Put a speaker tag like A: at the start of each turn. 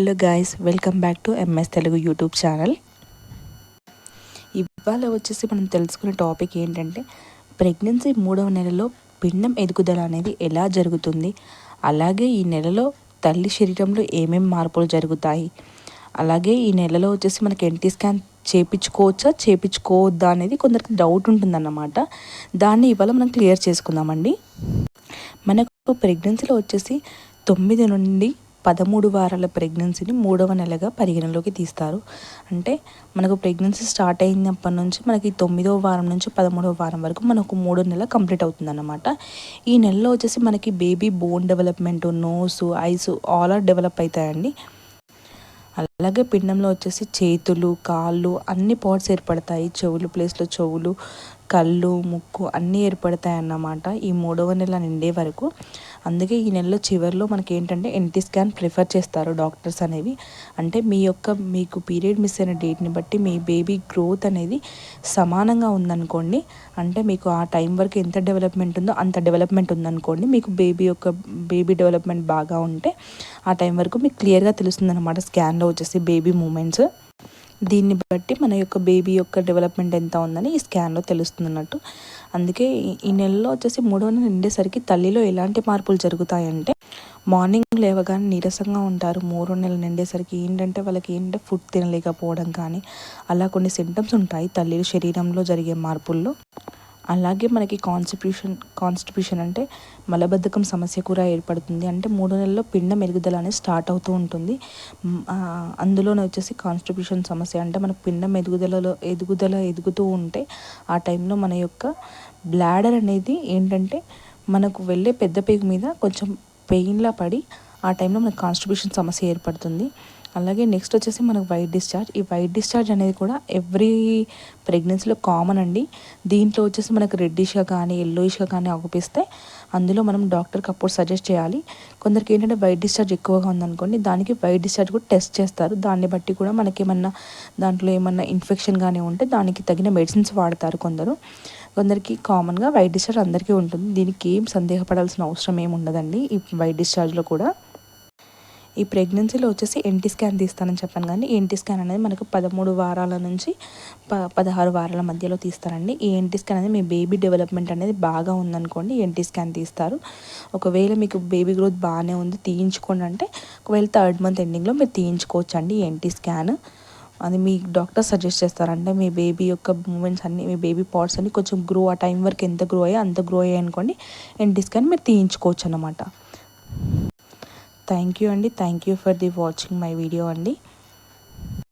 A: Hello guys welcome back to MS Telugu YouTube channel. ఇవాళ వచ్చేసి మనం తెలుసుకునే టాపిక్ ఏంటంటే ప్రెగ్నెన్సీ మూడవ నెలలో పిండం ఎదుగుదల అనేది ఎలా జరుగుతుంది? అలాగే ఈ నెలలో తల్లి శరీరంలో ఏమేమి మార్పులు జరుగుతాయి? అలాగే ఈ నెలలో వచ్చేసి మనకి ఎన్టీ స్కాన్ చేపించుకోవచ్చా చేపించుకోవద్దా అనేది కొందరికి డౌట్ ఉంటుందన్నమాట. దాన్ని ఇవాళ మనం క్లియర్ చేసుకుందామండి. మనకు ప్రెగ్నెన్సీలో వచ్చేసి తొమ్మిది నుండి పదమూడు వారాల ప్రెగ్నెన్సీని మూడవ నెలగా పరిగణలోకి తీస్తారు. అంటే మనకు ప్రెగ్నెన్సీ స్టార్ట్ అయినప్పటి నుంచి మనకి తొమ్మిదవ వారం నుంచి పదమూడవ వారం వరకు మనకు మూడో నెల కంప్లీట్ అవుతుందన్నమాట. ఈ నెలలో వచ్చేసి మనకి baby bone development nose eyes all are develop అవుతాయండి. అలాగే పిండంలో వచ్చేసి చేతులు కాళ్ళు అన్ని పార్ట్స్ ఏర్పడతాయి. చెవులు ప్లేస్లో చెవులు కళ్ళు ముక్కు అన్నీ ఏర్పడతాయి అన్నమాట ఈ మూడవ నెల నిండే వరకు. అందుకే ఈ నెలలో చివరిలో మనకి ఏంటంటే ఎన్టీ స్కాన్ ప్రిఫర్ చేస్తారు డాక్టర్స్ అనేవి. అంటే మీ యొక్క మీకు పీరియడ్ మిస్ అయిన డేట్ని బట్టి మీ బేబీ గ్రోత్ అనేది సమానంగా ఉందనుకోండి. అంటే మీకు ఆ టైం వరకు ఎంత డెవలప్మెంట్ ఉందో అంత డెవలప్మెంట్ ఉందనుకోండి. మీకు బేబీ యొక్క బేబీ డెవలప్మెంట్ బాగా ఉంటే ఆ టైం వరకు మీకు క్లియర్గా తెలుస్తుంది అనమాట స్కాన్లో వచ్చేసి బేబీ మూమెంట్స్ దీన్ని బట్టి మన యొక్క బేబీ యొక్క డెవలప్మెంట్ ఎంత ఉందని ఈ స్కాన్లో తెలుస్తున్నట్టు. అందుకే ఈ నెలలో వచ్చేసి మూడో నెల నిండేసరికి తల్లిలో ఎలాంటి మార్పులు జరుగుతాయంటే మార్నింగ్ లేవగానే నీరసంగా ఉంటారు. మూడో నెల నిండేసరికి ఏంటంటే వాళ్ళకి ఏంటంటే ఫుడ్ తినలేకపోవడం కానీ అలా కొన్ని సింటమ్స్ ఉంటాయి తల్లి శరీరంలో జరిగే మార్పుల్లో. అలాగే మనకి కాన్స్టిట్యూషన్ కాన్స్టిట్యూషన్ అంటే మలబద్ధకం సమస్య కూడా ఏర్పడుతుంది. అంటే మూడు నెలల్లో పిండం మెరుగుదల అనేది స్టార్ట్ అవుతూ ఉంటుంది. అందులోనే వచ్చేసి కాన్స్టిట్యూషన్ సమస్య. అంటే మన పిండం ఎదుగుదలలో ఎదుగుదల ఎదుగుతూ ఉంటే ఆ టైంలో మన యొక్క బ్లాడర్ అనేది ఏంటంటే మనకు వెళ్ళే పెద్ద పేగు మీద కొంచెం పెయిన్లా పడి ఆ టైంలో మనకు కాన్స్టిట్యూషన్ సమస్య ఏర్పడుతుంది. అలాగే నెక్స్ట్ వచ్చేసి మనకు వైట్ డిశ్చార్జ్. ఈ వైట్ డిశ్చార్జ్ అనేది కూడా ఎవ్రీ ప్రెగ్నెన్సీలో కామన్ అండి. దీంట్లో వచ్చేసి మనకు రెడ్డిష్గా కానీ ఎల్లోయిష్గా కానీ ఆగుపిస్తే అందులో మనం డాక్టర్కి అప్పుడు సజెస్ట్ చేయాలి. కొందరికి ఏంటంటే వైట్ డిశ్చార్జ్ ఎక్కువగా ఉందనుకోండి దానికి వైట్ డిశ్చార్జ్ కూడా టెస్ట్ చేస్తారు. దాన్ని బట్టి కూడా మనకి ఏమన్నా దాంట్లో ఏమన్నా ఇన్ఫెక్షన్ కానీ ఉంటే దానికి తగిన మెడిసిన్స్ వాడతారు కొందరు. కొందరికి కామన్గా వైట్ డిశ్చార్జ్ అందరికీ ఉంటుంది. దీనికి ఏం సందేహపడాల్సిన అవసరం ఏమి ఉండదండి ఈ వైట్ డిశ్చార్జ్లో కూడా. ఈ ప్రెగ్నెన్సీలో వచ్చేసి ఎన్టీ స్కాన్ తీస్తానని చెప్పాను కానీ ఎన్టీ స్కాన్ అనేది మనకు పదమూడు వారాల నుంచి ప పదహారు వారాల మధ్యలో తీస్తారండి. ఈ ఎన్టీ స్కాన్ అనేది మీ బేబీ డెవలప్మెంట్ అనేది బాగా ఉందనుకోండి ఎన్టీ స్కాన్ తీస్తారు. ఒకవేళ మీకు బేబీ గ్రోత్ బాగానే ఉంది తీయించుకోండి అంటే ఒకవేళ థర్డ్ మంత్ ఎండింగ్లో మీరు తీయించుకోవచ్చు అండి ఎన్టీ స్కాన్ అది మీ డాక్టర్ సజెస్ట్ చేస్తారంటే మీ బేబీ యొక్క మూమెంట్స్ అన్ని మీ బేబీ పార్ట్స్ అన్ని కొంచెం గ్రో ఆ టైం వరకు ఎంత గ్రో అయ్యా అంత గ్రో అయ్యాయి అనుకోండి ఎన్టీ స్కాన్ మీరు తీయించుకోవచ్చు అనమాట థ్యాంక్ యూ అండి. Thank you for the watching my video అండి.